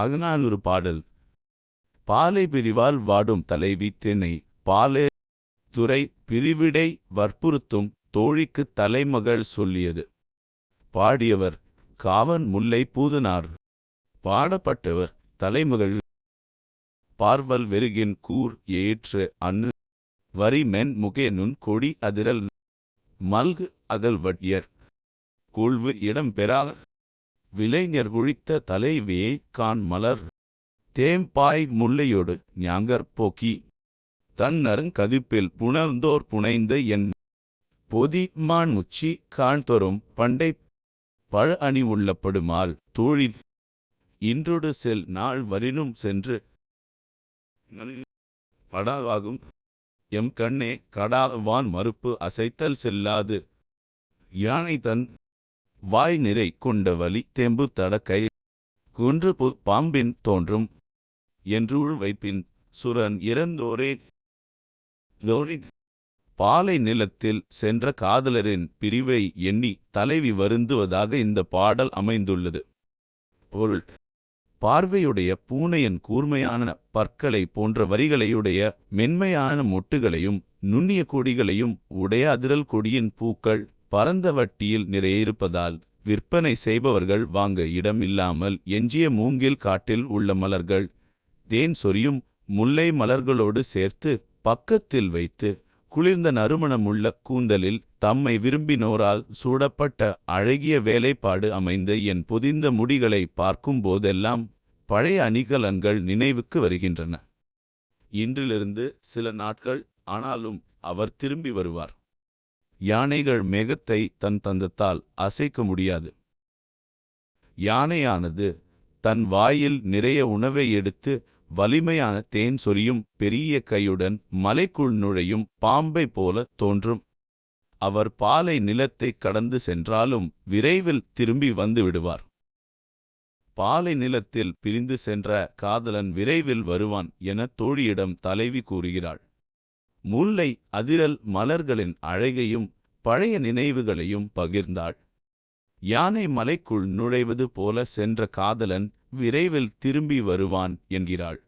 அகநானூறு பாடல். பாலை பிரிவால் வாடும் தலைவி தென்னை பாலே துறை பிரிவிடை வற்புறுத்தும் தோழிக்குத் தலைமகள் சொல்லியது. பாடியவர் காவன் முல்லை பூதனார். பாடப்பட்டவர் தலைமகள். பார்வல் வெறுகின் கூர் ஏற்று அன்னு வரி மென் முகே நுண் கொடி அதிரல். மல்கு அகல்வட்டியர் கொள்வு இடம் பெறார். விலைஞர் குழித்த தலைவியை கான் மலர். தேம்பாய் முல்லையோடு ஞாங்கர் போக்கி. தன்னருங் கதிப்பில் புணர்ந்தோர் புனைந்த என். பொதி மான் உச்சி காண்தொறும் பண்டை பழ அணி உள்ளப்படுமால் தோழி இன்றொடு செல் நாள் வரினும் சென்று. படாவாகும். எம் கண்ணே கடாவான் மறுப்பு அசைத்தல் செல்லாது. யானை தன் வாய் நிறை கொண்ட வலி தெம்பு தடக்கை குன்று பு பாம்பின் தோன்றும் என்று வைப்பின் சுரன் இறந்தோரே. லோரி பாலை நிலத்தில் சென்ற காதலரின் பிரிவை எண்ணி தலைவி வருந்துவதாக இந்த பாடல் அமைந்துள்ளது. பொருள் பார்வையுடைய பூனையன் கூர்மையான பற்களை போன்ற வரிகளையுடைய மென்மையான மொட்டுகளையும் நுண்ணிய கொடிகளையும் உடைய அதிரல் கொடியின் பூக்கள் பரந்த வட்டியில் நிறைய இருப்பதால் விற்பனை செய்பவர்கள் வாங்க இடம் இல்லாமல் எஞ்சிய மூங்கில் காட்டில் உள்ள மலர்கள் தேன் சொரியும் முல்லை மலர்களோடு சேர்த்து பக்கத்தில் வைத்து குளிர்ந்த நறுமணமுள்ள கூந்தலில் தம்மை விரும்பினோரால் சூடப்பட்ட அழகிய வேலைப்பாடு அமைந்த என் பொதிந்த முடிகளை பார்க்கும் போதெல்லாம் பழைய அணிகலன்கள் நினைவுக்கு வருகின்றன. இன்றிலிருந்து சில நாட்கள் ஆனாலும் அவர் திரும்பி வருவார். யானைகள் மேகத்தை தன் தந்தத்தால் அசைக்க முடியாது. யானையானது தன் வாயில் நிறைய உணவை எடுத்து வலிமையான தேன் சொரியும் பெரிய கையுடன் மலைக்குள் நுழையும் பாம்பை போல தோன்றும். அவர் பாலை நிலத்தை கடந்து சென்றாலும் விரைவில் திரும்பி வந்து விடுவார். பாலை நிலத்தில் பிரிந்து சென்ற காதலன் விரைவில் வருவான் என தோழியிடம் தலைவி கூறுகிறாள். முல்லை அதிரல் மலர்களின் அழகையும் பழைய நினைவுகளையும் பகிர்ந்தாள். யானை மலைக்குள் நுழைவது போல சென்ற காதலன் விரைவில் திரும்பி வருவான் என்கிறாள்.